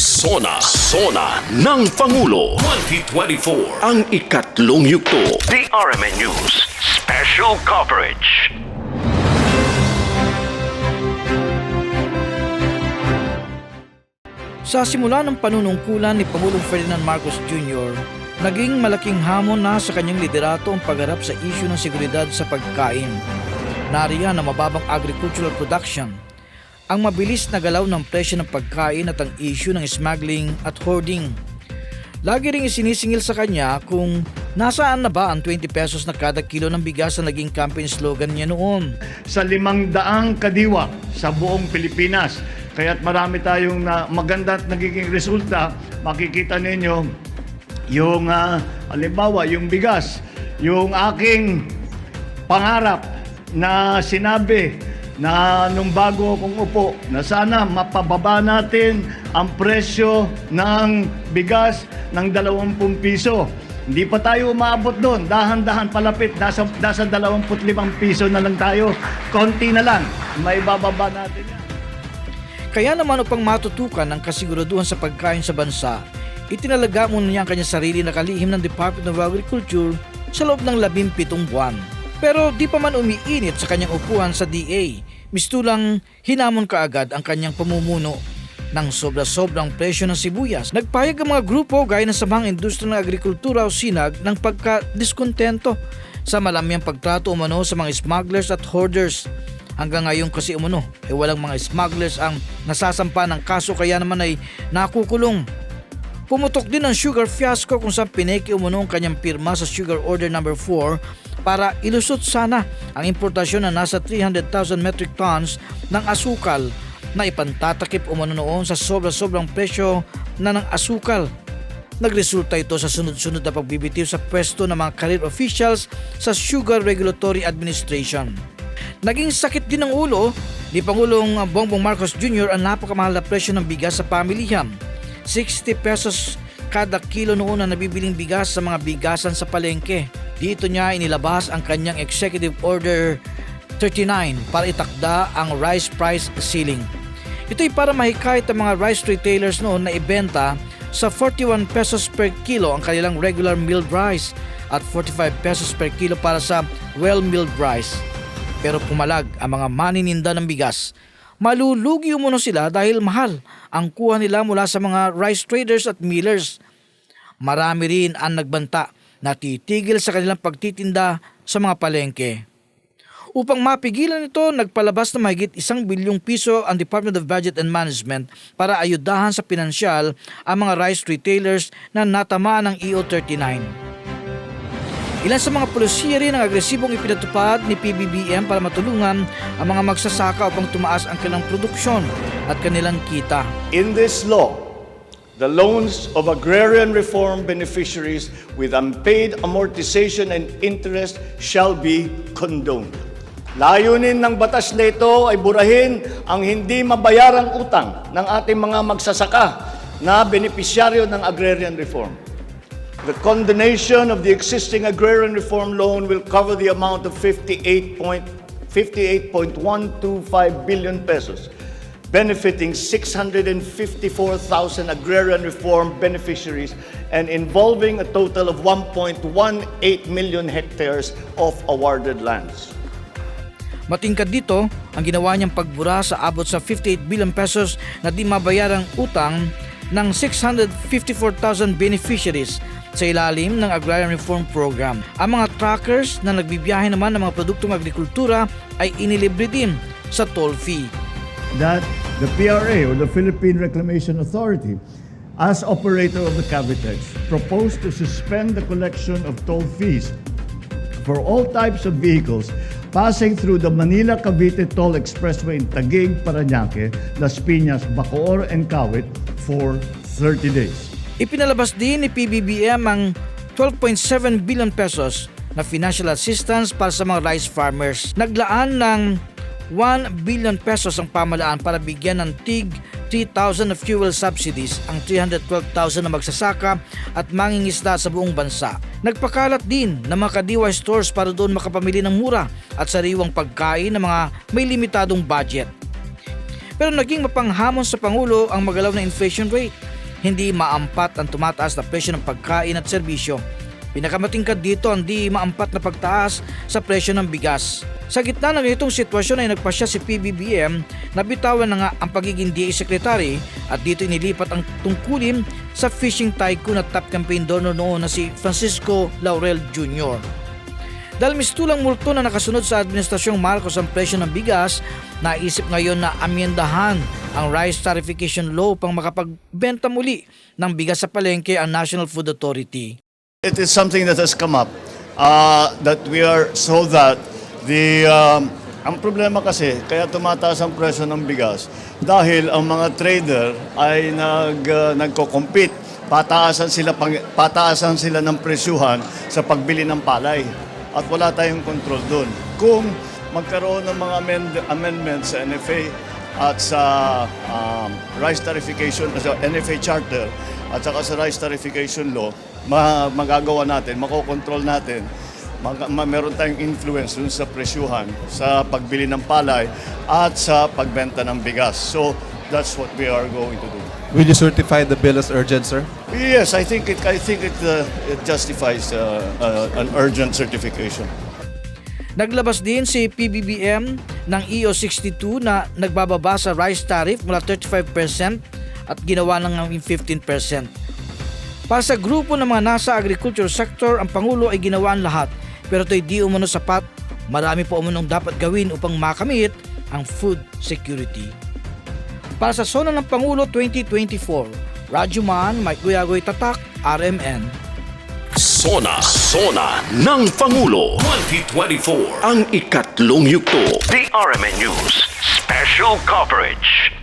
Sona, Sona ng Pangulo 2024 Ang ikatlong yugto The RMN News Special Coverage. Sa simula ng panunungkulan ni Pangulong Ferdinand Marcos Jr., naging malaking hamon na sa kanyang liderato ang pagharap sa isyu ng seguridad sa pagkain. Nariyan ang mababang agricultural production, ang mabilis na galaw ng presyo ng pagkain at ang isyu ng smuggling at hoarding. Lagi ring isinisingil sa kanya kung nasaan na ba ang 20 pesos na kada kilo ng bigas na naging campaign slogan niya noon. sa limang daang kadiwa sa buong Pilipinas. Kaya't marami tayong na maganda at nagiging resulta. Makikita ninyo yung ah, halimbawa yung bigas, yung aking pangarap na sinabi na nung bago akong upo na sana mapababa natin ang presyo ng bigas ng 20 piso. Hindi pa tayo umabot doon. Dahan-dahan palapit. Nasa, nasa 25 piso na lang tayo. Konti na lang. May bababa natin yan. Kaya naman upang matutukan ang kasiguraduhan sa pagkain sa bansa, itinalaga muna niya ang kanyang sarili na kalihim ng Department of Agriculture sa loob ng 17 buwan. Pero di pa man umiinit sa kanyang upuan sa DA, mistulang hinamon kaagad ang kanyang pamumuno ng sobra-sobrang presyo ng sibuyas. Nagpayag ang mga grupo gaya ng Samahang Industriya ng Agrikultura o SINAG ng pagka-diskontento sa malamyang pagtrato umano sa mga smugglers at hoarders. Hanggang ngayon kasi umano ay walang mga smugglers ang nasasampa ng kaso kaya naman ay nakukulong. Pumutok din ang sugar fiasco kung saan pineki umano ang kanyang pirma sa sugar order number 4 para ilusot sana ang importasyon na nasa 300,000 metric tons ng asukal na ipantatakip umano noon sa sobra-sobrang presyo na ng asukal. Nagresulta ito sa sunod-sunod na pagbibitiw sa pwesto ng mga career officials sa Sugar Regulatory Administration. Naging sakit din ng ulo ni Pangulong Bongbong Marcos Jr. ang napakamahal na presyo ng bigas sa pamilihan. 60 pesos kada kilo noon na nabibiling bigas sa mga bigasan sa palengke. Dito niya inilabas ang kanyang Executive Order 39 para itakda ang rice price ceiling. Ito'y para mahikayat ang mga rice retailers noon na ibenta sa 41 pesos per kilo ang kanilang regular milled rice at 45 pesos per kilo para sa well-milled rice. Pero pumalag ang mga manininda ng bigas. Malulugi umano sila dahil mahal ang kuha nila mula sa mga rice traders at millers. Marami rin ang nagbanta na titigil sa kanilang pagtitinda sa mga palengke. Upang mapigilan ito, nagpalabas na mahigit isang bilyong piso ang Department of Budget and Management para ayudahan sa pinansyal ang mga rice retailers na natamaan ng E EO39. Ilan sa mga polisiya rin ang agresibong ipinatupad ni PBBM para matulungan ang mga magsasaka upang tumaas ang kanilang produksyon at kanilang kita. In this law, the loans of agrarian reform beneficiaries with unpaid amortization and interest shall be condoned. Layunin ng batas na ito ay burahin ang hindi mabayarang utang ng ating mga magsasaka na benepisyaryo ng agrarian reform. The condonation of the existing agrarian reform loan will cover the amount of 58 point- 58.125 billion pesos, benefiting 654,000 agrarian reform beneficiaries and involving a total of 1.18 million hectares of awarded lands. Matingkad dito ang ginawa niyang pagbura sa abot sa 58 billion pesos na di mabayarang utang ng 654,000 beneficiaries sa ilalim ng Agrarian Reform Program. Ang mga truckers na nagbibiyahe naman ng mga produktong agrikultura ay inilibre din sa toll fee. that the PRA or the Philippine Reclamation Authority, as operator of the Cavitex, proposed to suspend the collection of toll fees for all types of vehicles passing through the Manila-Cavite Toll Expressway in Taguig, Parañaque, Las Piñas, Bacoor, and Kawit for 30 days. Ipinalabas din ni PBBM ang 12.7 billion pesos na financial assistance para sa mga rice farmers. Naglaan ng 1 billion pesos ang pamalaan para bigyan ng TIG 3,000 na fuel subsidies ang 312,000 na magsasaka at mangingisda sa buong bansa. Nagpakalat din ng mga kadiwa stores para doon makapamili ng mura at sariwang pagkain ng mga may limitadong budget. Pero naging mapanghamon sa Pangulo ang magalaw na inflation rate hindi maampat ang tumataas na presyo ng pagkain at serbisyo. Pinakamatingkad dito ang di maampat na pagtaas sa presyo ng bigas. Sa gitna ng itong sitwasyon ay nagpasya si PBBM na bitawan na nga ang pagiging DA Secretary at dito inilipat ang tungkulin sa fishing tycoon at top campaign donor noon na si Francisco Laurel Jr. Dahil mistulang multo na nakasunod sa Administrasyong Marcos ang presyo ng bigas, naisip ngayon na amyendahan ang Rice Tarification Law upang makapagbenta muli ng bigas sa palengke ang National Food Authority. It is something that has come up uh, that we are so that the um, ang problema kasi kaya tumataas ang presyo ng bigas dahil ang mga trader ay nag uh, nagko-compete pataasan sila pang, pataasan sila ng presyuhan sa pagbili ng palay at wala tayong control doon. Kung magkaroon ng mga amend, amendments sa NFA at sa um, rice tarification sa NFA charter at saka sa rice tarification law ma- magagawa natin, makokontrol natin mag- ma- meron tayong influence dun sa presyuhan sa pagbili ng palay at sa pagbenta ng bigas. So that's what we are going to do. Will you certify the bill as urgent, sir? Yes, I think it I think it, uh, it justifies uh, uh, an urgent certification. Naglabas din si PBBM ng EO62 na nagbababa sa rice tariff mula 35% at ginawa ng 15%. Para sa grupo ng mga nasa agriculture sector, ang Pangulo ay ginawa ang lahat pero ito'y di umano sapat. Marami pa umunong dapat gawin upang makamit ang food security. Para sa Sona ng Pangulo 2024, Rajuman, Mike Guyagoy Tatak, RMN. Sona, Sona ng Pangulo 2024 ang ikatlong yugto. The RMN News Special Coverage.